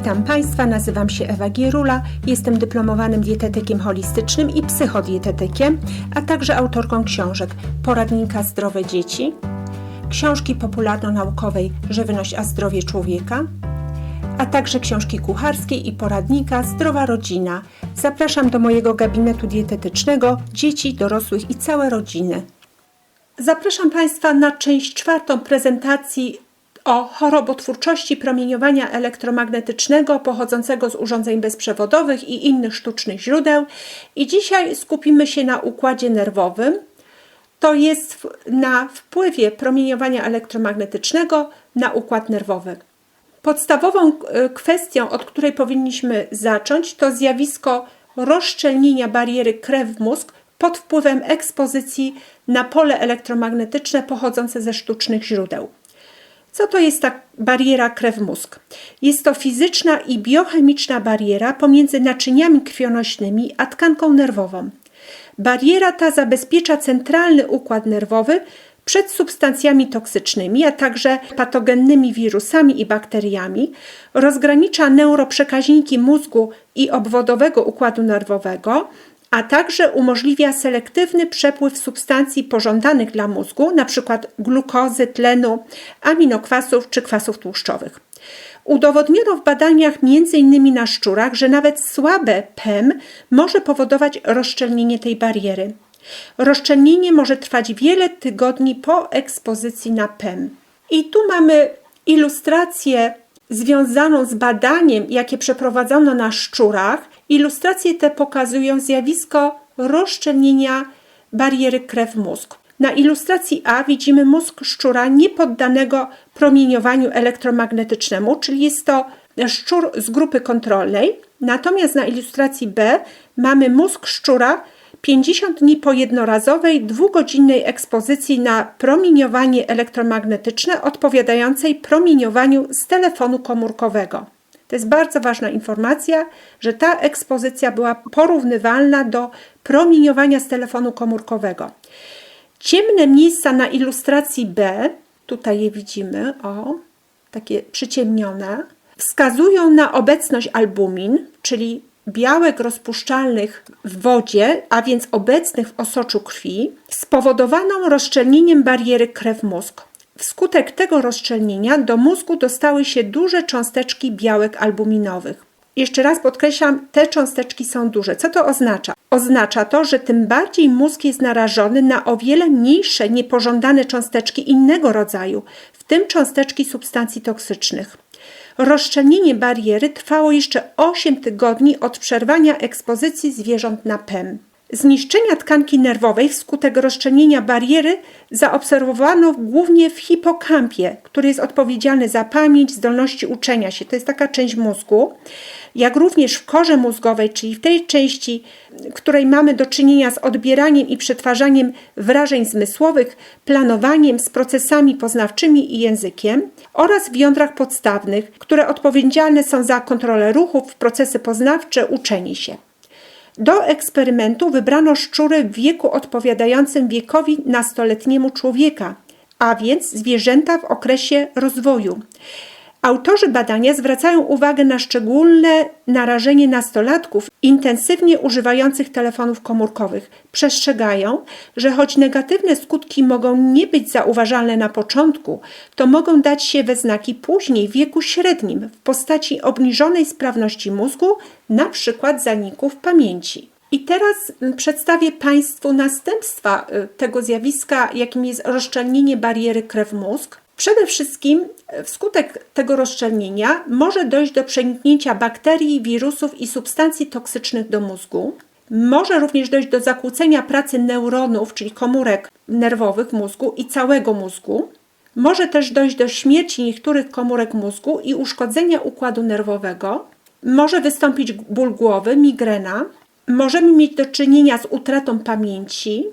Witam Państwa, nazywam się Ewa Gierula, jestem dyplomowanym dietetykiem holistycznym i psychodietetykiem, a także autorką książek Poradnika Zdrowe Dzieci, książki popularno-naukowej Żywność a zdrowie człowieka, a także książki kucharskiej i poradnika Zdrowa Rodzina. Zapraszam do mojego gabinetu dietetycznego dzieci, dorosłych i całe rodziny. Zapraszam Państwa na część czwartą prezentacji o chorobotwórczości promieniowania elektromagnetycznego pochodzącego z urządzeń bezprzewodowych i innych sztucznych źródeł. I dzisiaj skupimy się na układzie nerwowym, to jest na wpływie promieniowania elektromagnetycznego na układ nerwowy. Podstawową e, kwestią, od której powinniśmy zacząć, to zjawisko rozszczelnienia bariery krew-mózg pod wpływem ekspozycji na pole elektromagnetyczne pochodzące ze sztucznych źródeł. Co to jest ta bariera krew-mózg? Jest to fizyczna i biochemiczna bariera pomiędzy naczyniami krwionośnymi a tkanką nerwową. Bariera ta zabezpiecza centralny układ nerwowy przed substancjami toksycznymi, a także patogennymi wirusami i bakteriami, rozgranicza neuroprzekaźniki mózgu i obwodowego układu nerwowego, a także umożliwia selektywny przepływ substancji pożądanych dla mózgu, np. glukozy, tlenu, aminokwasów czy kwasów tłuszczowych. Udowodniono w badaniach m.in. na szczurach, że nawet słabe PEM może powodować rozszczelnienie tej bariery. Rozszczelnienie może trwać wiele tygodni po ekspozycji na PEM. I tu mamy ilustrację związaną z badaniem, jakie przeprowadzono na szczurach. Ilustracje te pokazują zjawisko rozszczelnienia bariery krew-mózg. Na ilustracji A widzimy mózg szczura niepoddanego promieniowaniu elektromagnetycznemu, czyli jest to szczur z grupy kontrolnej. Natomiast na ilustracji B mamy mózg szczura 50 dni po jednorazowej, dwugodzinnej ekspozycji na promieniowanie elektromagnetyczne odpowiadającej promieniowaniu z telefonu komórkowego. To jest bardzo ważna informacja, że ta ekspozycja była porównywalna do promieniowania z telefonu komórkowego. Ciemne miejsca na ilustracji B, tutaj je widzimy, o, takie przyciemnione, wskazują na obecność albumin, czyli białek rozpuszczalnych w wodzie, a więc obecnych w osoczu krwi, spowodowaną rozszczelnieniem bariery krew-mózg. Wskutek tego rozszczelnienia do mózgu dostały się duże cząsteczki białek albuminowych. Jeszcze raz podkreślam, te cząsteczki są duże. Co to oznacza? Oznacza to, że tym bardziej mózg jest narażony na o wiele mniejsze, niepożądane cząsteczki innego rodzaju, w tym cząsteczki substancji toksycznych. Rozszczelnienie bariery trwało jeszcze 8 tygodni od przerwania ekspozycji zwierząt na PEM. Zniszczenia tkanki nerwowej wskutek rozszczelnienia bariery zaobserwowano głównie w hipokampie, który jest odpowiedzialny za pamięć, zdolności uczenia się. To jest taka część mózgu, jak również w korze mózgowej, czyli w tej części, której mamy do czynienia z odbieraniem i przetwarzaniem wrażeń zmysłowych, planowaniem z procesami poznawczymi i językiem oraz w jądrach podstawnych, które odpowiedzialne są za kontrolę ruchów, procesy poznawcze, uczenie się. Do eksperymentu wybrano szczury w wieku odpowiadającym wiekowi nastoletniemu człowieka, a więc zwierzęta w okresie rozwoju. Autorzy badania zwracają uwagę na szczególne narażenie nastolatków intensywnie używających telefonów komórkowych. Przestrzegają, że choć negatywne skutki mogą nie być zauważalne na początku, to mogą dać się we znaki później w wieku średnim w postaci obniżonej sprawności mózgu, przykład zaników pamięci. I teraz przedstawię Państwu następstwa y, tego zjawiska, jakim jest rozszczelnienie bariery krew-mózg. Przede wszystkim wskutek tego rozszczelnienia może dojść do przeniknięcia bakterii, wirusów i substancji toksycznych do mózgu. Może również dojść do zakłócenia pracy neuronów, czyli komórek nerwowych mózgu i całego mózgu. Może też dojść do śmierci niektórych komórek mózgu i uszkodzenia układu nerwowego. Może wystąpić ból głowy, migrena. Możemy mieć do czynienia z utratą pamięci,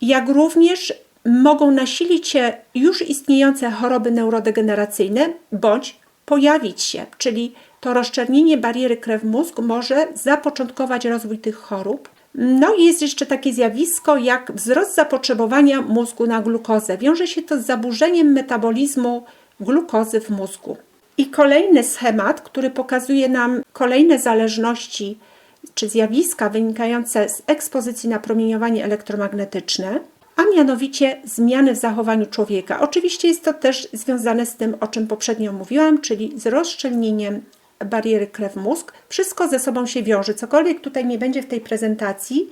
jak również mogą nasilić się już istniejące choroby neurodegeneracyjne bądź pojawić się, czyli to rozszczelnienie bariery krew-mózg może zapoczątkować rozwój tych chorób. No i jest jeszcze takie zjawisko jak wzrost zapotrzebowania mózgu na glukozę. Wiąże się to z zaburzeniem metabolizmu glukozy w mózgu. I kolejny schemat, który pokazuje nam kolejne zależności czy zjawiska wynikające z ekspozycji na promieniowanie elektromagnetyczne, a mianowicie zmiany w zachowaniu człowieka. Oczywiście jest to też związane z tym, o czym poprzednio mówiłam, czyli z rozszczelnieniem bariery krew-mózg. Wszystko ze sobą się wiąże. Cokolwiek tutaj nie będzie w tej prezentacji,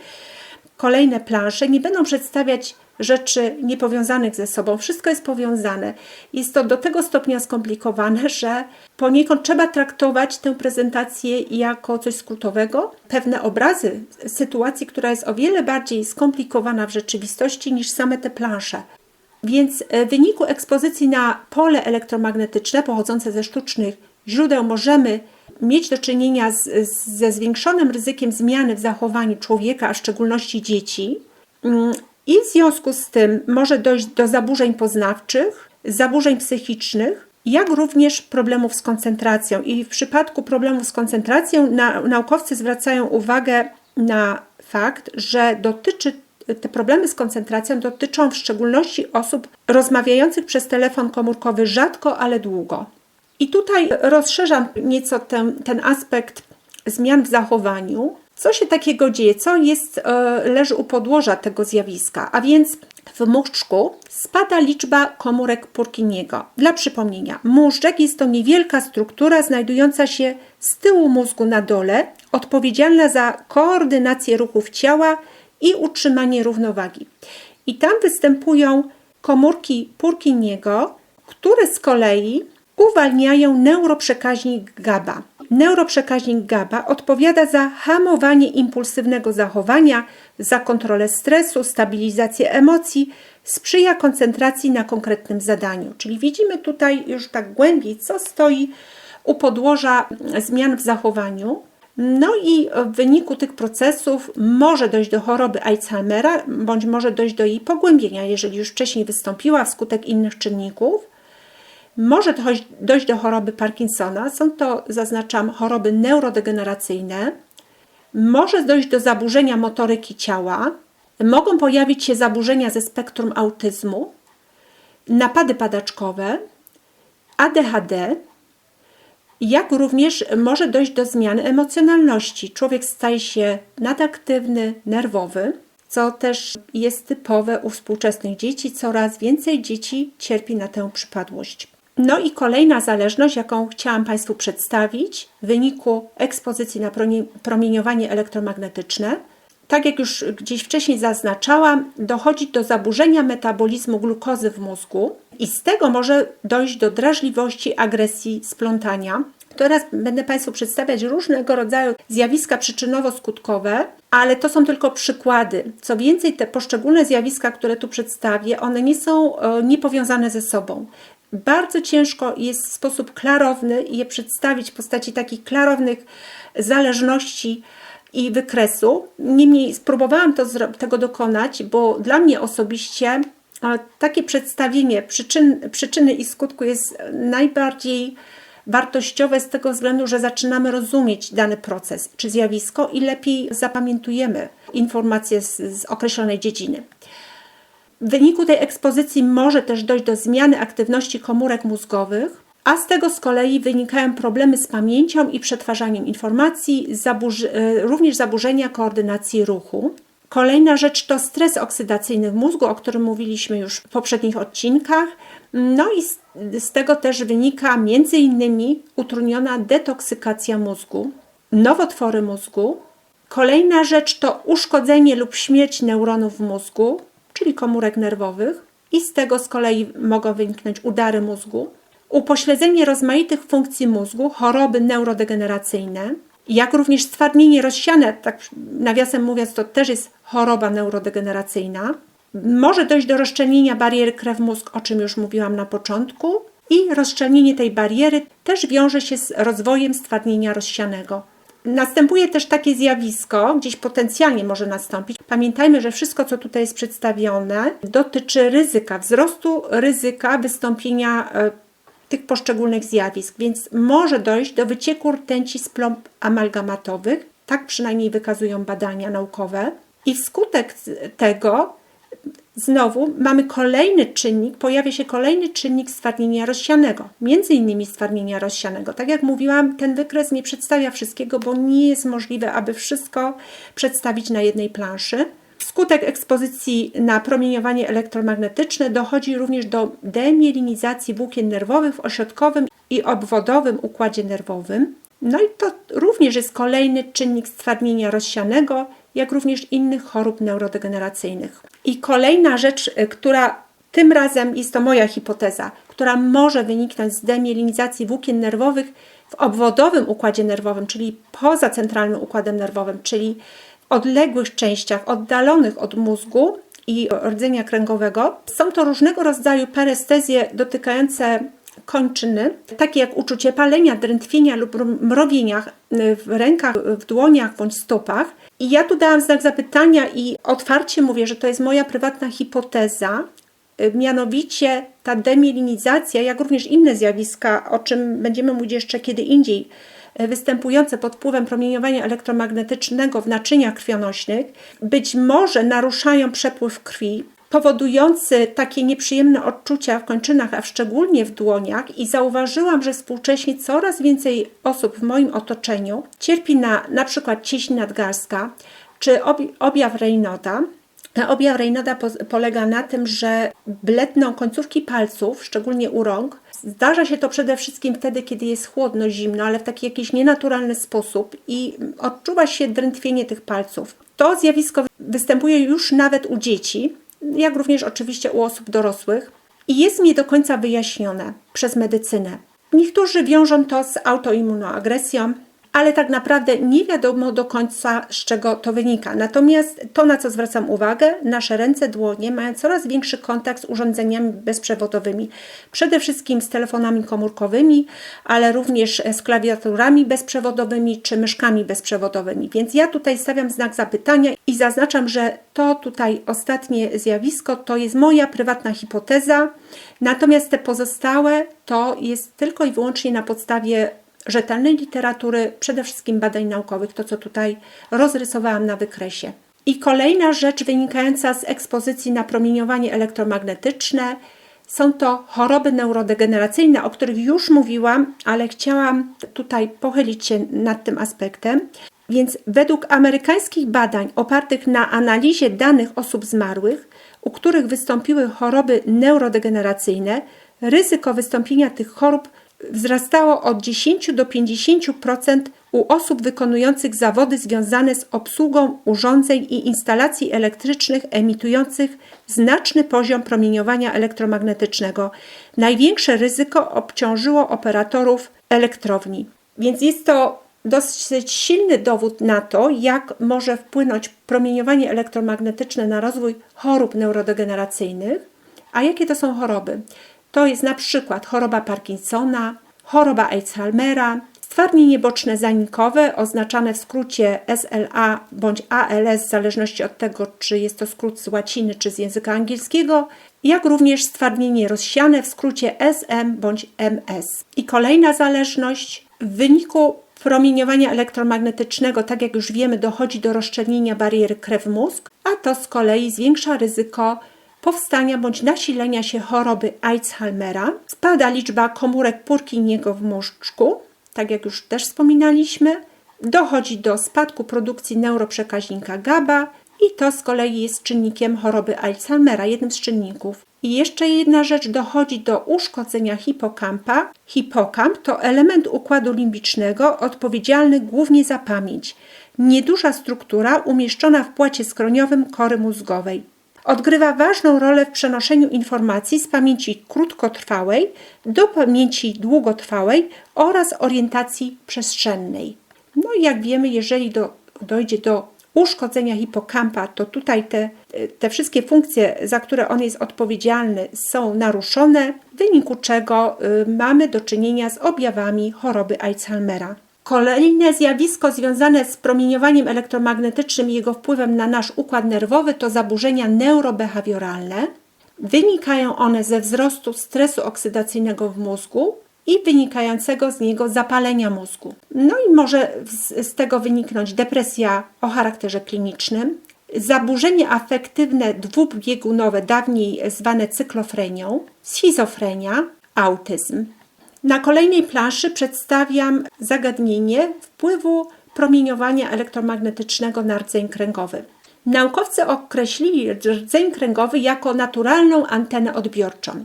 kolejne plansze nie będą przedstawiać rzeczy niepowiązanych ze sobą. Wszystko jest powiązane. Jest to do tego stopnia skomplikowane, że poniekąd trzeba traktować tę prezentację jako coś skrótowego. Pewne obrazy sytuacji, która jest o wiele bardziej skomplikowana w rzeczywistości niż same te plansze. Więc w wyniku ekspozycji na pole elektromagnetyczne pochodzące ze sztucznych źródeł możemy mieć do czynienia z, ze zwiększonym ryzykiem zmiany w zachowaniu człowieka, a w szczególności dzieci. I w związku z tym może dojść do zaburzeń poznawczych, zaburzeń psychicznych, jak również problemów z koncentracją. I w przypadku problemów z koncentracją na, naukowcy zwracają uwagę na fakt, że dotyczy te problemy z koncentracją dotyczą w szczególności osób rozmawiających przez telefon komórkowy rzadko, ale długo. I tutaj rozszerzam nieco ten, ten aspekt zmian w zachowaniu. Co się takiego dzieje? Co jest, e, leży u podłoża tego zjawiska? A więc w mózgu spada liczba komórek Purkiniego. Dla przypomnienia, móżdżek jest to niewielka struktura znajdująca się z tyłu mózgu na dole, odpowiedzialna za koordynację ruchów ciała i utrzymanie równowagi. I tam występują komórki Purkiniego, które z kolei uwalniają neuroprzekaźnik GABA. Neuroprzekaźnik GABA odpowiada za hamowanie impulsywnego zachowania, za kontrolę stresu, stabilizację emocji, sprzyja koncentracji na konkretnym zadaniu. Czyli widzimy tutaj już tak głębiej, co stoi u podłoża zmian w zachowaniu. No i w wyniku tych procesów może dojść do choroby Alzheimera, bądź może dojść do jej pogłębienia, jeżeli już wcześniej wystąpiła wskutek innych czynników. Może dojść do choroby Parkinsona, są to, zaznaczam, choroby neurodegeneracyjne. Może dojść do zaburzenia motoryki ciała. Mogą pojawić się zaburzenia ze spektrum autyzmu, napady padaczkowe, ADHD, jak również może dojść do zmiany emocjonalności. Człowiek staje się nadaktywny, nerwowy, co też jest typowe u współczesnych dzieci. Coraz więcej dzieci cierpi na tę przypadłość. No i kolejna zależność, jaką chciałam Państwu przedstawić w wyniku ekspozycji na promieniowanie elektromagnetyczne. Tak jak już gdzieś wcześniej zaznaczałam, dochodzi do zaburzenia metabolizmu glukozy w mózgu i z tego może dojść do drażliwości, agresji, splątania. Teraz będę Państwu przedstawiać różnego rodzaju zjawiska przyczynowo-skutkowe, ale to są tylko przykłady. Co więcej, te poszczególne zjawiska, które tu przedstawię, one nie są e, niepowiązane ze sobą. Bardzo ciężko jest w sposób klarowny je przedstawić w postaci takich klarownych zależności i wykresu. Niemniej spróbowałam to, tego dokonać, bo dla mnie osobiście takie przedstawienie przyczyn, przyczyny i skutku jest najbardziej wartościowe z tego względu, że zaczynamy rozumieć dany proces czy zjawisko i lepiej zapamiętujemy informacje z, z określonej dziedziny. W wyniku tej ekspozycji może też dojść do zmiany aktywności komórek mózgowych, a z tego z kolei wynikają problemy z pamięcią i przetwarzaniem informacji, zaburzy, e, również zaburzenia koordynacji ruchu. Kolejna rzecz to stres oksydacyjny w mózgu, o którym mówiliśmy już w poprzednich odcinkach. No i z, z tego też wynika między innymi utrudniona detoksykacja mózgu, nowotwory mózgu. Kolejna rzecz to uszkodzenie lub śmierć neuronów w mózgu, czyli komórek nerwowych, i z tego z kolei mogą wyniknąć udary mózgu, upośledzenie rozmaitych funkcji mózgu, choroby neurodegeneracyjne, jak również stwardnienie rozsiane, tak nawiasem mówiąc, to też jest choroba neurodegeneracyjna. Może dojść do rozszczelnienia bariery krew-mózg, o czym już mówiłam na początku, i rozszczelnienie tej bariery też wiąże się z rozwojem stwardnienia rozsianego. Następuje też takie zjawisko, gdzieś potencjalnie może nastąpić. Pamiętajmy, że wszystko, co tutaj jest przedstawione, dotyczy ryzyka, wzrostu ryzyka wystąpienia e, tych poszczególnych zjawisk, więc może dojść do wycieku rtęci z plomb amalgamatowych, tak przynajmniej wykazują badania naukowe, i wskutek tego Znowu mamy kolejny czynnik, pojawia się kolejny czynnik stwardnienia rozsianego, między innymi stwardnienia rozsianego. Tak jak mówiłam, ten wykres nie przedstawia wszystkiego, bo nie jest możliwe, aby wszystko przedstawić na jednej planszy. Wskutek ekspozycji na promieniowanie elektromagnetyczne dochodzi również do demielinizacji włókien nerwowych w ośrodkowym i obwodowym układzie nerwowym. No i to również jest kolejny czynnik stwardnienia rozsianego, jak również innych chorób neurodegeneracyjnych. I kolejna rzecz, y, która tym razem jest to moja hipoteza, która może wyniknąć z demielinizacji włókien nerwowych w obwodowym układzie nerwowym, czyli poza centralnym układem nerwowym, czyli w odległych częściach, oddalonych od mózgu i rdzenia kręgowego. Są to różnego rodzaju perestezje dotykające kończyny, takie jak uczucie palenia, drętwienia lub mrowienia w rękach, w dłoniach bądź stopach. I ja tu dałam znak zapytania i otwarcie mówię, że to jest moja prywatna hipoteza, mianowicie ta demielinizacja, jak również inne zjawiska, o czym będziemy mówić jeszcze kiedy indziej, występujące pod wpływem promieniowania elektromagnetycznego w naczyniach krwionośnych, być może naruszają przepływ krwi, powodujący takie nieprzyjemne odczucia w kończynach, a szczególnie w dłoniach i zauważyłam, że współcześnie coraz więcej osób w moim otoczeniu cierpi na przykład cieśń nadgarstka czy objaw Raynaud'a. Objaw Raynaud'a po, polega na tym, że bledną końcówki palców, szczególnie u rąk. Zdarza się to przede wszystkim wtedy, kiedy jest chłodno, zimno, ale w taki jakiś nienaturalny sposób i odczuwa się drętwienie tych palców. To zjawisko występuje już nawet u dzieci, jak również oczywiście u osób dorosłych i jest nie do końca wyjaśnione przez medycynę. Niektórzy wiążą to z autoimmunoagresją, ale tak naprawdę nie wiadomo do końca, z czego to wynika. Natomiast to, na co zwracam uwagę, nasze ręce, dłonie mają coraz większy kontakt z urządzeniami bezprzewodowymi, przede wszystkim z telefonami komórkowymi, ale również z klawiaturami bezprzewodowymi czy myszkami bezprzewodowymi. Więc ja tutaj stawiam znak zapytania i zaznaczam, że to tutaj ostatnie zjawisko to jest moja prywatna hipoteza, natomiast te pozostałe to jest tylko i wyłącznie na podstawie rzetelnej literatury, przede wszystkim badań naukowych, to co tutaj rozrysowałam na wykresie. I kolejna rzecz wynikająca z ekspozycji na promieniowanie elektromagnetyczne są to choroby neurodegeneracyjne, o których już mówiłam, ale chciałam tutaj pochylić się nad tym aspektem. Więc według amerykańskich badań opartych na analizie danych osób zmarłych, u których wystąpiły choroby neurodegeneracyjne, ryzyko wystąpienia tych chorób wzrastało od 10 do 50% u osób wykonujących zawody związane z obsługą urządzeń i instalacji elektrycznych emitujących znaczny poziom promieniowania elektromagnetycznego. Największe ryzyko obciążyło operatorów elektrowni. Więc jest to dosyć silny dowód na to, jak może wpłynąć promieniowanie elektromagnetyczne na rozwój chorób neurodegeneracyjnych. A jakie to są choroby? To jest na przykład choroba Parkinsona, choroba Alzheimera, stwardnienie boczne zanikowe, oznaczane w skrócie SLA bądź ALS, w zależności od tego, czy jest to skrót z łaciny czy z języka angielskiego, jak również stwardnienie rozsiane w skrócie SM bądź MS. I kolejna zależność w wyniku promieniowania elektromagnetycznego, tak jak już wiemy, dochodzi do rozszczelnienia bariery krew-mózg, a to z kolei zwiększa ryzyko powstania bądź nasilenia się choroby Alzheimera, spada liczba komórek Purkinjego w mózgu, tak jak już też wspominaliśmy, dochodzi do spadku produkcji neuroprzekaźnika GABA i to z kolei jest czynnikiem choroby Alzheimera, jednym z czynników. I jeszcze jedna rzecz, dochodzi do uszkodzenia hipokampa. Hipokamp to element układu limbicznego odpowiedzialny głównie za pamięć. Nieduża struktura umieszczona w płacie skroniowym kory mózgowej. Odgrywa ważną rolę w przenoszeniu informacji z pamięci krótkotrwałej do pamięci długotrwałej oraz orientacji przestrzennej. No i jak wiemy, jeżeli do, dojdzie do uszkodzenia hipokampa, to tutaj te, te wszystkie funkcje, za które on jest odpowiedzialny, są naruszone, w wyniku czego y, mamy do czynienia z objawami choroby Alzheimera. Kolejne zjawisko związane z promieniowaniem elektromagnetycznym i jego wpływem na nasz układ nerwowy to zaburzenia neurobehawioralne. Wynikają one ze wzrostu stresu oksydacyjnego w mózgu i wynikającego z niego zapalenia mózgu. No i może z, z tego wyniknąć depresja o charakterze klinicznym, zaburzenie afektywne dwubiegunowe, dawniej zwane cyklofrenią, schizofrenia, autyzm. Na kolejnej planszy przedstawiam zagadnienie wpływu promieniowania elektromagnetycznego na rdzeń kręgowy. Naukowcy określili rdzeń kręgowy jako naturalną antenę odbiorczą.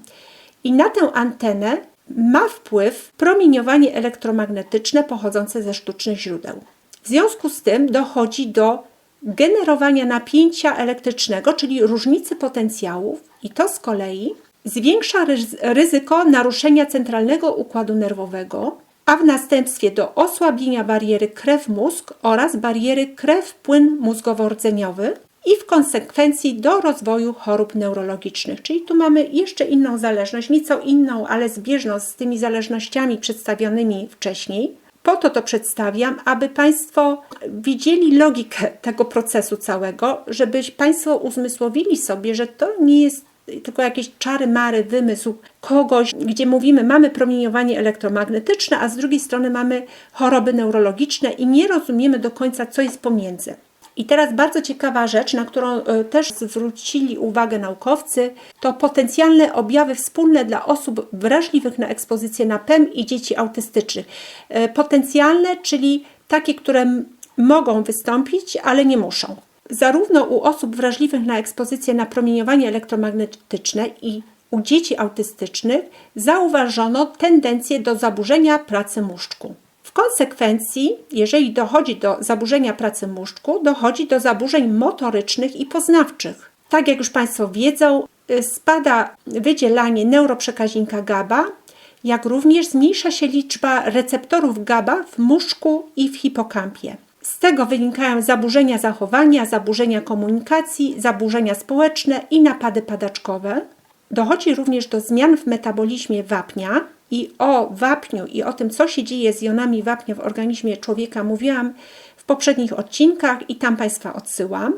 I na tę antenę ma wpływ promieniowanie elektromagnetyczne pochodzące ze sztucznych źródeł. W związku z tym dochodzi do generowania napięcia elektrycznego, czyli różnicy potencjałów, i to z kolei zwiększa ryzyko naruszenia centralnego układu nerwowego, a w następstwie do osłabienia bariery krew-mózg oraz bariery krew-płyn mózgowo-rdzeniowy i w konsekwencji do rozwoju chorób neurologicznych. Czyli tu mamy jeszcze inną zależność, nieco inną, ale zbieżną z tymi zależnościami przedstawionymi wcześniej. Po to to przedstawiam, aby Państwo widzieli logikę tego procesu całego, żeby Państwo uzmysłowili sobie, że to nie jest tylko jakieś czary mary, wymysł kogoś, gdzie mówimy, mamy promieniowanie elektromagnetyczne, a z drugiej strony mamy choroby neurologiczne i nie rozumiemy do końca, co jest pomiędzy. I teraz bardzo ciekawa rzecz, na którą e, też zwrócili uwagę naukowcy, to potencjalne objawy wspólne dla osób wrażliwych na ekspozycję na PEM i dzieci autystycznych. E, potencjalne, czyli takie, które mogą wystąpić, ale nie muszą. Zarówno u osób wrażliwych na ekspozycję na promieniowanie elektromagnetyczne i u dzieci autystycznych zauważono tendencję do zaburzenia pracy mózgu. W konsekwencji, jeżeli dochodzi do zaburzenia pracy mózgu, dochodzi do zaburzeń motorycznych i poznawczych. Tak jak już Państwo wiedzą, y, spada wydzielanie neuroprzekaźnika GABA, jak również zmniejsza się liczba receptorów GABA w mózgu i w hipokampie. Z tego wynikają zaburzenia zachowania, zaburzenia komunikacji, zaburzenia społeczne i napady padaczkowe. Dochodzi również do zmian w metabolizmie wapnia, i o wapniu i o tym, co się dzieje z jonami wapnia w organizmie człowieka, mówiłam w poprzednich odcinkach i tam Państwa odsyłam.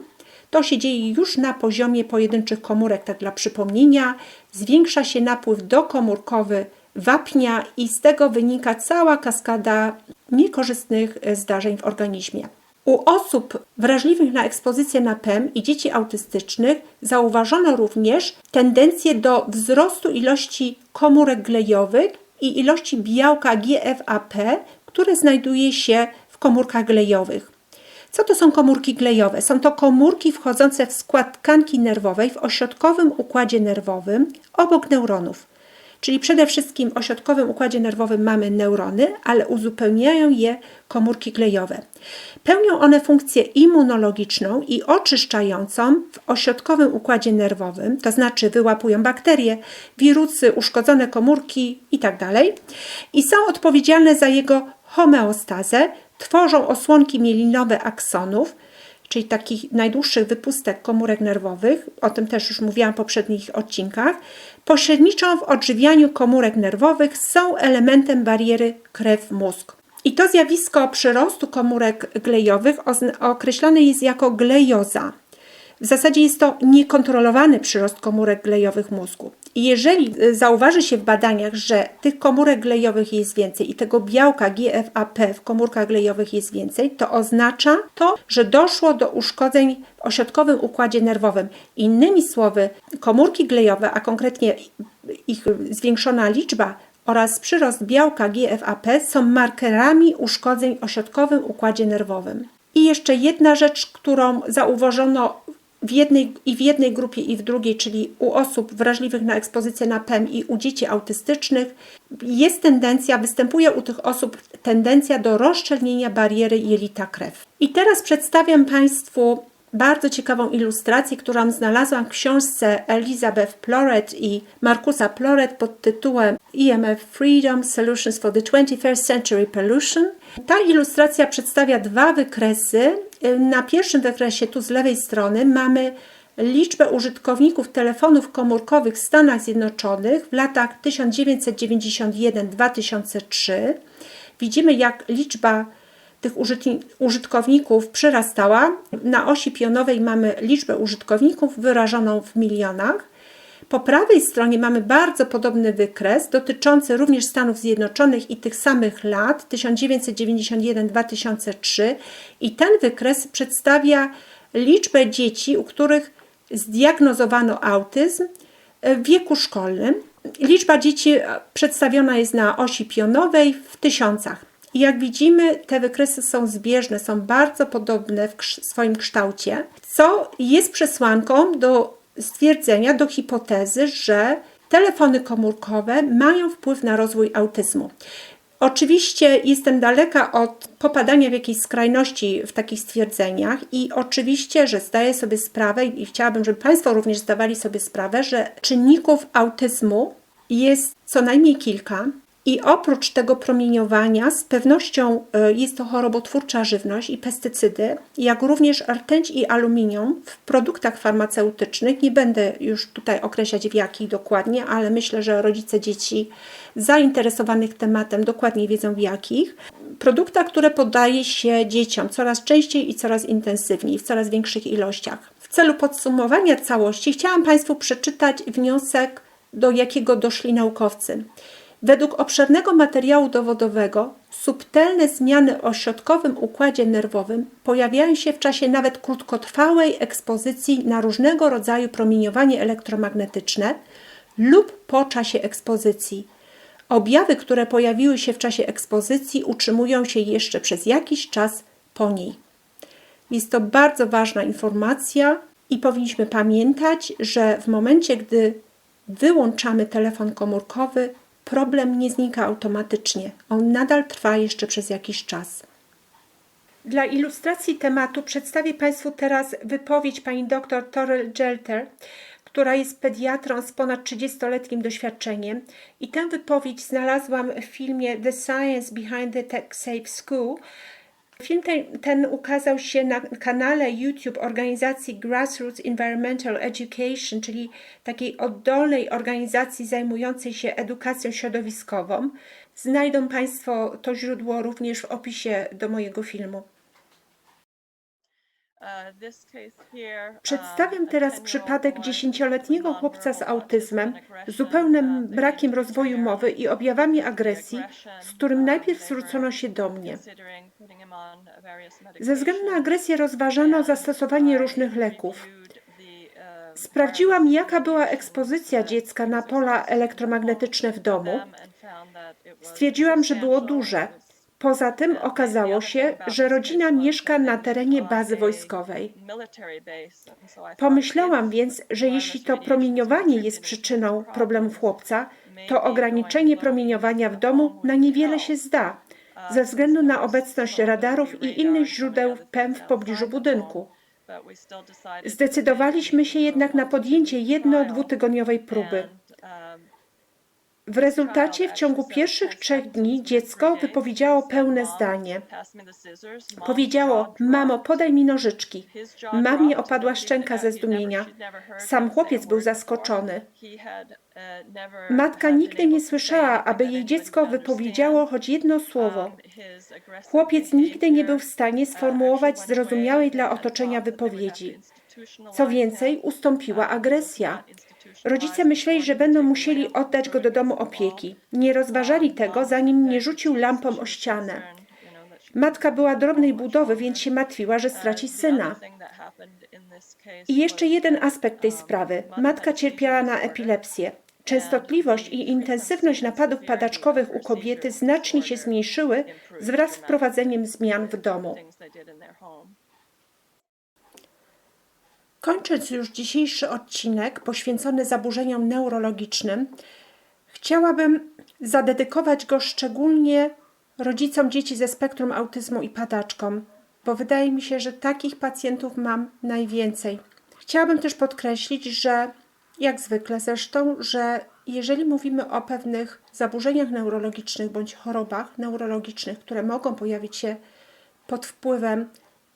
To się dzieje już na poziomie pojedynczych komórek, tak dla przypomnienia. Zwiększa się napływ dokomórkowy wapnia i z tego wynika cała kaskada niekorzystnych zdarzeń w organizmie. U osób wrażliwych na ekspozycję na PEM i dzieci autystycznych zauważono również tendencję do wzrostu ilości komórek glejowych i ilości białka GFAP, które znajduje się w komórkach glejowych. Co to są komórki glejowe? Są to komórki wchodzące w skład tkanki nerwowej w ośrodkowym układzie nerwowym obok neuronów. Czyli przede wszystkim w ośrodkowym układzie nerwowym mamy neurony, ale uzupełniają je komórki glejowe. Pełnią one funkcję immunologiczną i oczyszczającą w ośrodkowym układzie nerwowym, to znaczy wyłapują bakterie, wirusy, uszkodzone komórki itd. Tak I są odpowiedzialne za jego homeostazę, tworzą osłonki mielinowe aksonów, czyli takich najdłuższych wypustek komórek nerwowych, o tym też już mówiłam w poprzednich odcinkach, pośredniczą w odżywianiu komórek nerwowych, są elementem bariery krew-mózg. I to zjawisko przyrostu komórek glejowych określane jest jako glejoza. W zasadzie jest to niekontrolowany przyrost komórek glejowych mózgu. I jeżeli y, zauważy się w badaniach, że tych komórek glejowych jest więcej i tego białka GFAP w komórkach glejowych jest więcej, to oznacza to, że doszło do uszkodzeń w ośrodkowym układzie nerwowym. Innymi słowy, komórki glejowe, a konkretnie ich zwiększona liczba oraz przyrost białka GFAP są markerami uszkodzeń w ośrodkowym układzie nerwowym. I jeszcze jedna rzecz, którą zauważono w jednej, i w jednej grupie, i w drugiej, czyli u osób wrażliwych na ekspozycję na PEM i u dzieci autystycznych, jest tendencja, występuje u tych osób tendencja do rozszczelnienia bariery jelita krew. I teraz przedstawiam Państwu bardzo ciekawą ilustrację, którą znalazłam w książce Elizabeth Ploret i Markusa Ploret pod tytułem EMF Freedom Solutions for the 21st Century Pollution. Ta ilustracja przedstawia dwa wykresy. Na pierwszym wykresie, tu z lewej strony, mamy liczbę użytkowników telefonów komórkowych w Stanach Zjednoczonych w latach 1991-2003. Widzimy, jak liczba tych użytkowników przyrastała. Na osi pionowej mamy liczbę użytkowników wyrażoną w milionach. Po prawej stronie mamy bardzo podobny wykres dotyczący również Stanów Zjednoczonych i tych samych lat 1991-2003 i ten wykres przedstawia liczbę dzieci, u których zdiagnozowano autyzm w wieku szkolnym. Liczba dzieci przedstawiona jest na osi pionowej w tysiącach. I jak widzimy, te wykresy są zbieżne, są bardzo podobne w swoim kształcie, co jest przesłanką do stwierdzenia, do hipotezy, że telefony komórkowe mają wpływ na rozwój autyzmu. Oczywiście jestem daleka od popadania w jakieś skrajności w takich stwierdzeniach i oczywiście, że zdaję sobie sprawę i chciałabym, żeby Państwo również zdawali sobie sprawę, że czynników autyzmu jest co najmniej kilka. I oprócz tego promieniowania, z pewnością y, jest to chorobotwórcza żywność i pestycydy, jak również rtęć i aluminium w produktach farmaceutycznych. Nie będę już tutaj określać w jakich dokładnie, ale myślę, że rodzice dzieci zainteresowanych tematem dokładnie wiedzą w jakich. Produktach, które podaje się dzieciom coraz częściej i coraz intensywniej, w coraz większych ilościach. W celu podsumowania całości chciałam Państwu przeczytać wniosek, do jakiego doszli naukowcy. Według obszernego materiału dowodowego subtelne zmiany o środkowym układzie nerwowym pojawiają się w czasie nawet krótkotrwałej ekspozycji na różnego rodzaju promieniowanie elektromagnetyczne lub po czasie ekspozycji. Objawy, które pojawiły się w czasie ekspozycji, utrzymują się jeszcze przez jakiś czas po niej. Jest to bardzo ważna informacja i powinniśmy pamiętać, że w momencie, gdy wyłączamy telefon komórkowy, problem nie znika automatycznie. On nadal trwa jeszcze przez jakiś czas. Dla ilustracji tematu przedstawię Państwu teraz wypowiedź pani dr Torel Gelter, która jest pediatrą z ponad 30-letnim doświadczeniem. I tę wypowiedź znalazłam w filmie The Science Behind the Tech Safe School. Film ten, ten ukazał się na kanale YouTube organizacji Grassroots Environmental Education, czyli takiej oddolnej organizacji zajmującej się edukacją środowiskową. Znajdą Państwo to źródło również w opisie do mojego filmu. Przedstawiam teraz przypadek dziesięcioletniego chłopca z autyzmem, zupełnym brakiem rozwoju mowy i objawami agresji, z którym najpierw zwrócono się do mnie. Ze względu na agresję rozważano zastosowanie różnych leków. Sprawdziłam, jaka była ekspozycja dziecka na pola elektromagnetyczne w domu. Stwierdziłam, że było duże. Poza tym okazało się, że rodzina mieszka na terenie bazy wojskowej. Pomyślałam więc, że jeśli to promieniowanie jest przyczyną problemów chłopca, to ograniczenie promieniowania w domu na niewiele się zda, ze względu na obecność radarów i innych źródeł PEM w pobliżu budynku. Zdecydowaliśmy się jednak na podjęcie jedno-dwutygodniowej próby. W rezultacie w ciągu pierwszych trzech dni dziecko wypowiedziało pełne zdanie. Powiedziało: Mamo, podaj mi nożyczki. Mamie opadła szczęka ze zdumienia. Sam chłopiec był zaskoczony. Matka nigdy nie słyszała, aby jej dziecko wypowiedziało choć jedno słowo. Chłopiec nigdy nie był w stanie sformułować zrozumiałej dla otoczenia wypowiedzi. Co więcej, ustąpiła agresja. Rodzice myśleli, że będą musieli oddać go do domu opieki. Nie rozważali tego, zanim nie rzucił lampą o ścianę. Matka była drobnej budowy, więc się martwiła, że straci syna. I jeszcze jeden aspekt tej sprawy. Matka cierpiała na epilepsję. Częstotliwość i intensywność napadów padaczkowych u kobiety znacznie się zmniejszyły wraz z wprowadzeniem zmian w domu. Kończąc już dzisiejszy odcinek poświęcony zaburzeniom neurologicznym, chciałabym zadedykować go szczególnie rodzicom dzieci ze spektrum autyzmu i padaczkom, bo wydaje mi się, że takich pacjentów mam najwięcej. Chciałabym też podkreślić, że jak zwykle zresztą, że jeżeli mówimy o pewnych zaburzeniach neurologicznych bądź chorobach neurologicznych, które mogą pojawić się pod wpływem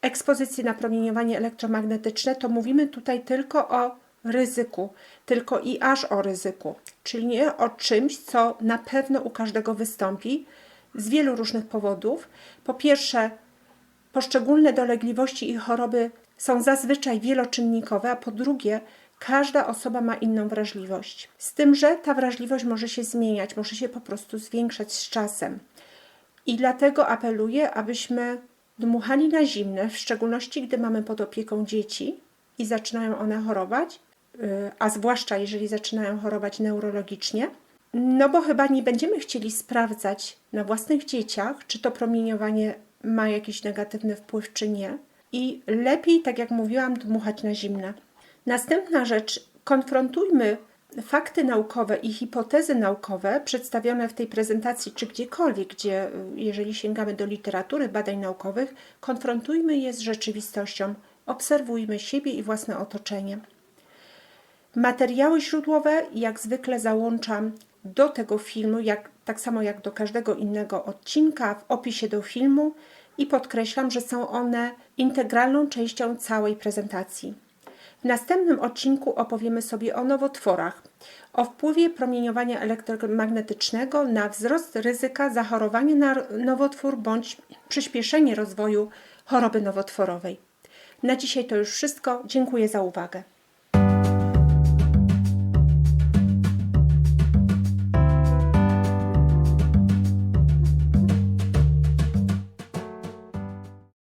ekspozycji na promieniowanie elektromagnetyczne, to mówimy tutaj tylko o ryzyku, tylko i aż o ryzyku, czyli nie o czymś, co na pewno u każdego wystąpi z wielu różnych powodów. Po pierwsze, poszczególne dolegliwości i choroby są zazwyczaj wieloczynnikowe, a po drugie, każda osoba ma inną wrażliwość. Z tym, że ta wrażliwość może się zmieniać, może się po prostu zwiększać z czasem. I dlatego apeluję, abyśmy dmuchanie na zimne, w szczególności gdy mamy pod opieką dzieci i zaczynają one chorować, yy, a zwłaszcza jeżeli zaczynają chorować neurologicznie, no bo chyba nie będziemy chcieli sprawdzać na własnych dzieciach, czy to promieniowanie ma jakiś negatywny wpływ, czy nie. I lepiej, tak jak mówiłam, dmuchać na zimne. Następna rzecz, konfrontujmy fakty naukowe i hipotezy naukowe przedstawione w tej prezentacji, czy gdziekolwiek, gdzie, jeżeli sięgamy do literatury badań naukowych, konfrontujmy je z rzeczywistością, obserwujmy siebie i własne otoczenie. Materiały źródłowe, jak zwykle, załączam do tego filmu, jak, tak samo jak do każdego innego odcinka, w opisie do filmu i podkreślam, że są one integralną częścią całej prezentacji. W następnym odcinku opowiemy sobie o nowotworach, o wpływie promieniowania elektromagnetycznego na wzrost ryzyka zachorowania na nowotwór bądź przyspieszenie rozwoju choroby nowotworowej. Na dzisiaj to już wszystko. Dziękuję za uwagę.